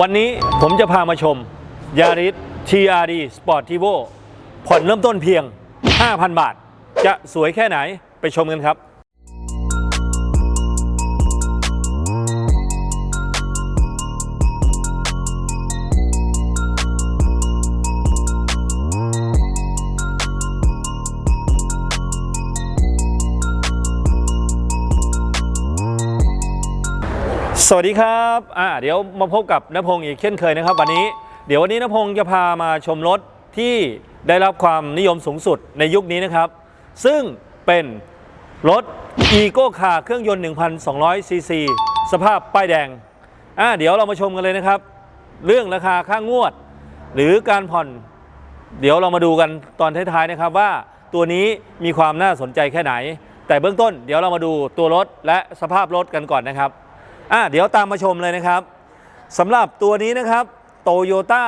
วันนี้ผมจะพามาชมยาริส TRD Sportivo ผ่อนเริ่มต้นเพียง 5,000 บาท จะสวยแค่ไหนไปชมกันครับ สวัสดีครับอ่าเดี๋ยวมาพบกับนพงศ์อีกเช่นเคยนะครับวันนี้ เดี๋ยววันนี้นพงศ์จะพามาชมรถที่ได้รับความนิยมสูงสุดในยุคนี้นะครับ ซึ่งเป็นรถ e c o Car เครื่องยนต์ 1,200 ซีซี สภาพป้ายแดงอ่าเดี๋ยวเรามาชมกันเลยนะครับ เรื่องราคาค่างวด หรือการผ่อน เดี๋ยวเรามาดูกันตอนท้ายๆนะครับว่าตัวนี้มีความน่าสนใจแค่ไหน แต่เบื้องต้นเดี๋ยวเรามาดูตัวรถและสภาพรถกันก่อนนะครับ อะเดี๋ยวตามมาชมเลยนะครับสำหรับตัวนี้นะครับ Toyota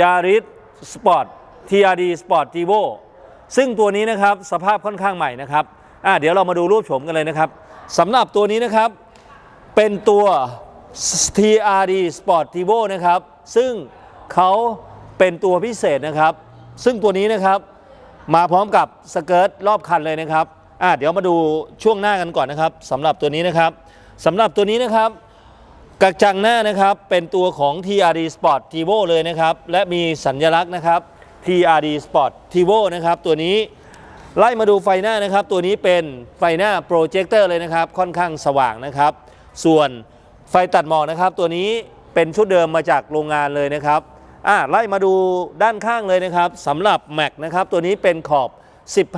Yaris Sport TRD Sport t i v o ซึ่งตัวนี้นะครับสภาพค่อนข้างใหม่นะครับอะเดี๋ยวเรามาดูรูปโฉมกันเลยนะครับสำหรับตัวนี้นะครับเป็นตัว TRD Sport t i v o นะครับ ซึ่งเขาเป็นตัวพิเศษนะครับ ซึ่งตัวนี้นะครับมาพร้อมกับสเกิร์ตรอบคันเลยนะครับอะเดี๋ยวมาดูช่วงหน้ากันก่อนนะครับสำหรับตัวนี้นะครับ สำหรับตัวนี้นะครับกระจังหน้านะครับเป็นตัวของ TRD Sport t i v o เลยนะครับ และมีสัญลักษณ์นะครับ TRD Sport t i v o นะครับตัวนี้ไล่มาดูไฟหน้านะครับ ตัวนี้เป็นไฟหน้าโปรเจคเตอร์เลยนะครับ ค่อนข้างสว่างนะครับ ส่วนไฟตัดหมอกนะครับ ตัวนี้เป็นชุดเดิมมาจากโรงงานเลยนะครับอ่าไล่มาดูด้านข้างเลยนะครับสำหรับแม็กนะครับตัวนี้เป็นขอบ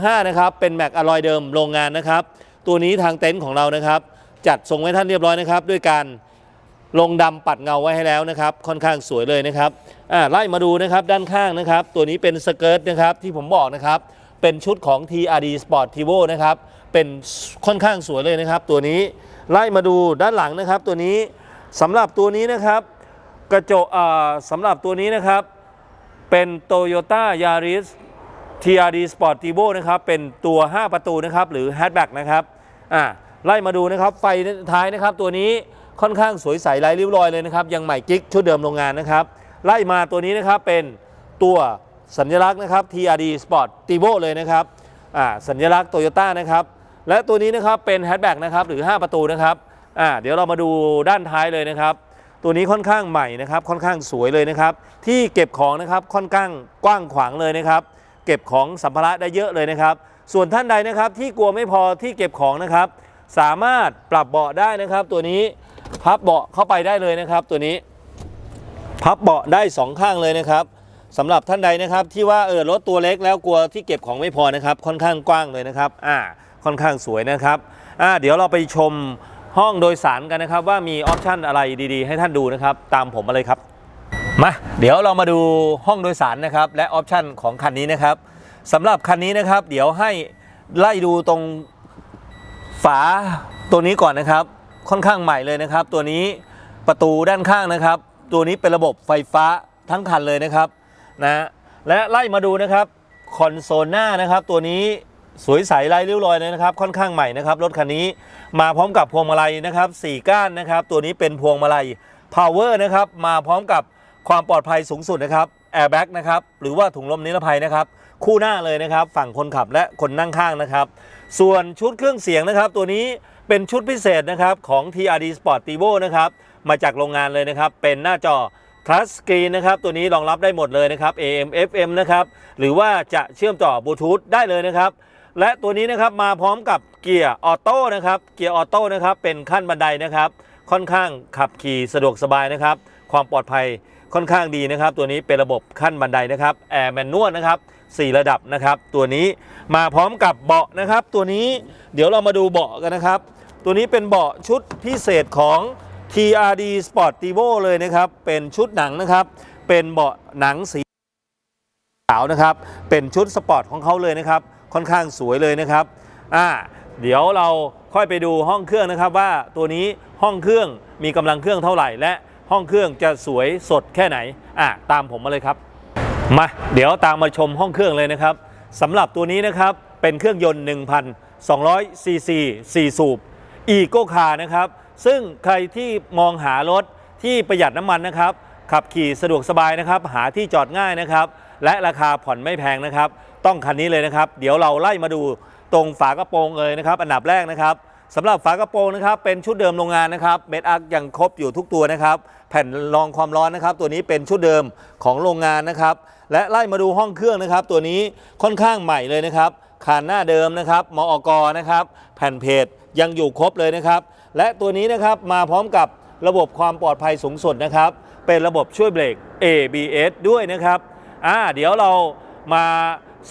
15 นะครับ เป็นแม็กอะลอยเดิมโรงงานนะครับ ตัวนี้ทางเต็นท์ของเรานะครับ จัดส่งไว้ท่านเรียบร้อยนะครับ ด้วยการลงดำปัดเงาไว้ให้แล้วนะครับ ค่อนข้างสวยเลยนะครับอ่าไล่มาดูนะครับด้านข้างนะครับ ตัวนี้เป็นสเกิร์ตนะครับที่ผมบอกนะครับ เป็นชุดของ TRD Sport t i v o นะครับ เป็นค่อนข้างสวยเลยนะครับ ตัวนี้ไล่มาดูด้านหลังนะครับ ตัวนี้สำหรับตัวนี้นะครับ กระจกอ่าสำหรับตัวนี้นะครับ เป็น Toyota Yaris TRD Sport t i v o นะครับ เป็นตัว 5 ประตูนะครับ หรือ hatchback นะครับอ่า ไล่มาดูนะครับ ไฟท้ายนะครับ ตัวนี้ค่อนข้างสวยใสไร้ริ้วรอยเลยนะครับ ยังใหม่กิ๊กชุดเดิมโรงงานนะครับ ไล่มาตัวนี้นะครับเป็นตัวสัญลักษณ์นะครับ TRD Sport t i v o เลยนะครับอ่าสัญลักษณ์ Toyota นะครับ และตัวนี้นะครับเป็น hatchback นะครับหรือ 5 ประตูนะครับอ่าเดี๋ยวเรามาดูด้านท้ายเลยนะครับ ตัวนี้ค่อนข้างใหม่นะครับ ค่อนข้างสวยเลยนะครับ ที่เก็บของนะครับค่อนข้างกว้างขวางเลยนะครับ เก็บของสัมภาระได้เยอะเลยนะครับ ส่วนท่านใดนะครับที่กลัวไม่พอที่เก็บของนะครับ สามารถปรับเบาะได้นะครับ ตัวนี้พับเบาะเข้าไปได้เลยนะครับ ตัวนี้ พับเบาะได้สองข้างเลยนะครับสำหรับท่านใดนะครับ ที่ว่าเออรถตัวเล็กแล้วกลัวที่เก็บของไม่พอนะครับ ค่อนข้างกว้างเลยนะครับ อ่า ค่อนข้างสวยนะครับอ่าเดี๋ยวเราไปชมห้องโดยสารกันนะครับ ว่ามีออปชันอะไรดีๆ ให้ท่านดูนะครับ ตามผมมาเลยครับมาเดี๋ยวเรามาดูห้องโดยสารนะครับ และออปชันของคันนี้นะครับสำหรับคันนี้นะครับ เดี๋ยวให้ไล่ดูตรง ฝาตัวนี้ก่อนนะครับค่อนข้างใหม่เลยนะครับ ตัวนี้ประตูด้านข้างนะครับ ตัวนี้เป็นระบบไฟฟ้าทั้งคันเลยนะครับนะและไล่มาดูนะครับคอนโซลหน้านะครับ ตัวนี้สวยใสไร้ริ้วรอยเลยนะครับ ค่อนข้างใหม่นะครับรถคันนี้มาพร้อมกับพวงมาลัยนะครับสี่ก้านนะครับ ตัวนี้เป็นพวงมาลัย Power นะครับมาพร้อมกับความปลอดภัยสูงสุดนะครับ Airbag นะครับหรือว่าถุงลมนิรภัยนะครับ คู่หน้าเลยนะครับ ฝั่งคนขับและคนนั่งข้างนะครับ ส่วนชุดเครื่องเสียงนะครับ ตัวนี้เป็นชุดพิเศษนะครับของ TRD Sportivo นะครับมาจากโรงงานเลยนะครับ เป็นหน้าจอ Touch Screen นะครับตัวนี้รองรับได้หมดเลยนะครับ AM FM นะครับหรือว่าจะเชื่อมต่อบลูทูธได้เลยนะครับและตัวนี้นะครับมาพร้อมกับเกียร์ออโต้นะครับเกียร์ออโต้นะครับเป็นขั้นบันไดนะครับค่อนข้างขับขี่สะดวกสบายนะครับ ความปลอดภัยค่อนข้างดีนะครับ ตัวนี้เป็นระบบขั้นบันไดนะครับแอร์แมนนวลนะครับ 4 ระดับนะครับ ตัวนี้มาพร้อมกับเบาะนะครับ ตัวนี้เดี๋ยวเรามาดูเบาะกันนะครับ ตัวนี้เป็นเบาะชุดพิเศษของ TRD Sportivo เลยนะครับ เป็นชุดหนังนะครับ เป็นเบาะหนังสีขาวนะครับ เป็นชุดสปอร์ตของเขาเลยนะครับ ค่อนข้างสวยเลยนะครับอ่าเดี๋ยวเราค่อยไปดูห้องเครื่องนะครับว่าตัวนี้ห้องเครื่องมีกำลังเครื่องเท่าไหร่ และห้องเครื่องจะสวยสดแค่ไหนอ่าตามผมมาเลยครับ มาเดี๋ยวตามมาชมห้องเครื่องเลยนะครับสำหรับตัวนี้นะครับเป็นเครื่องยนต์ 1,200 ซีซี4สูบอีโกคานะครับ ซึ่งใครที่มองหารถที่ประหยัดน้ำมันนะครับ ขับขี่สะดวกสบายนะครับ หาที่จอดง่ายนะครับ และราคาผ่อนไม่แพงนะครับ ต้องคันนี้เลยนะครับ เดี๋ยวเราไล่มาดูตรงฝากระโปรงเลยนะครับ อันดับแรกนะครับ สำหรับฝากระโปรงนะครับเป็นชุดเดิมโรงงานนะครับเม็ดอาร์ยังครบอยู่ทุกตัวนะครับ แผ่นรองความร้อนนะครับ ตัวนี้เป็นชุดเดิมของโรงงานนะครับ และไล่มาดูห้องเครื่องนะครับ ตัวนี้ค่อนข้างใหม่เลยนะครับคานหน้าเดิมนะครับมอกนะครับ แผ่นเพจยังอยู่ครบเลยนะครับ และตัวนี้นะครับมาพร้อมกับระบบความปลอดภัยสูงสุดนะครับ เป็นระบบช่วยเบรก ABS ด้วยนะครับอ่าเดี๋ยวเรามา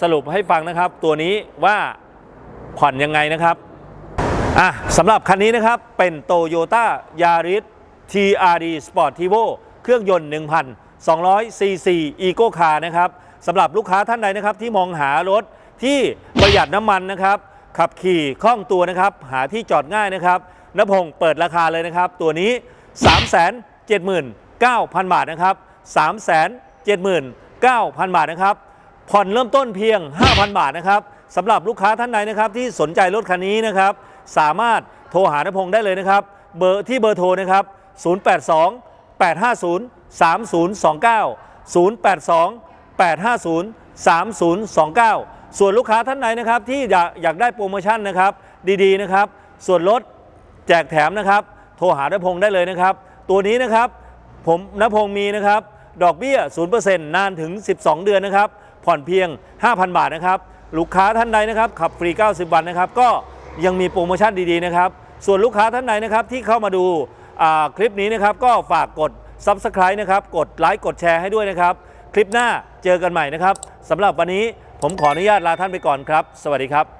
สรุปให้ฟังนะครับ ตัวนี้ว่าผ่อนยังไงนะครับ อะสำหรับคันนี้นะครับ เป็น Toyota Yaris TRD Sportivo เครื่องยนต์ 1,200 cc Eco Car นะครับสำหรับลูกค้าท่านใดนะครับ ที่มองหารถที่ประหยัดน้ำมันนะครับ ขับขี่คล่องตัวนะครับ หาที่จอดง่ายนะครับนพงศ์เปิดราคาเลยนะครับ ตัวนี้ 379,000 บาทนะครับ 379,000 บาทนะครับ ผ่อนเริ่มต้นเพียง 5,000 บาทนะครับสำหรับลูกค้าท่านใดนะครับ ที่สนใจรถคันนี้นะครับ สามารถโทรหานพงศ์ได้เลยนะครับ เบอร์ที่เบอร์โทรนะครับ 082 850 3029 082 850 3029 ส่วนลูกค้าท่านไหนนะครับที่อยากอยากได้โปรโมชั่นนะครับดีๆนะครับ ส่วนลดแจกแถมนะครับ โทรหานพงศ์ได้เลยนะครับ ตัวนี้นะครับผมนพงศ์มีนะครับดอกเบี้ย 0%นานถึง 12 เดือนนะครับ ผ่อนเพียง 5,000 บาทนะครับ ลูกค้าท่านใดนะครับ ขับฟรี 90 วันนะครับ ก็ ยังมีโปรโมชั่นดีๆนะครับ ส่วนลูกค้าท่านไหนนะครับที่เข้ามาดูาคลิปนี้นะครับก็ฝากกด Subscribe นะครับ กดไลค์กดแชร์ให้ด้วยนะครับ คลิปหน้าเจอกันใหม่นะครับสำหรับวันนี้ผมขออนุญาตลาท่านไปก่อนครับ สวัสดีครับ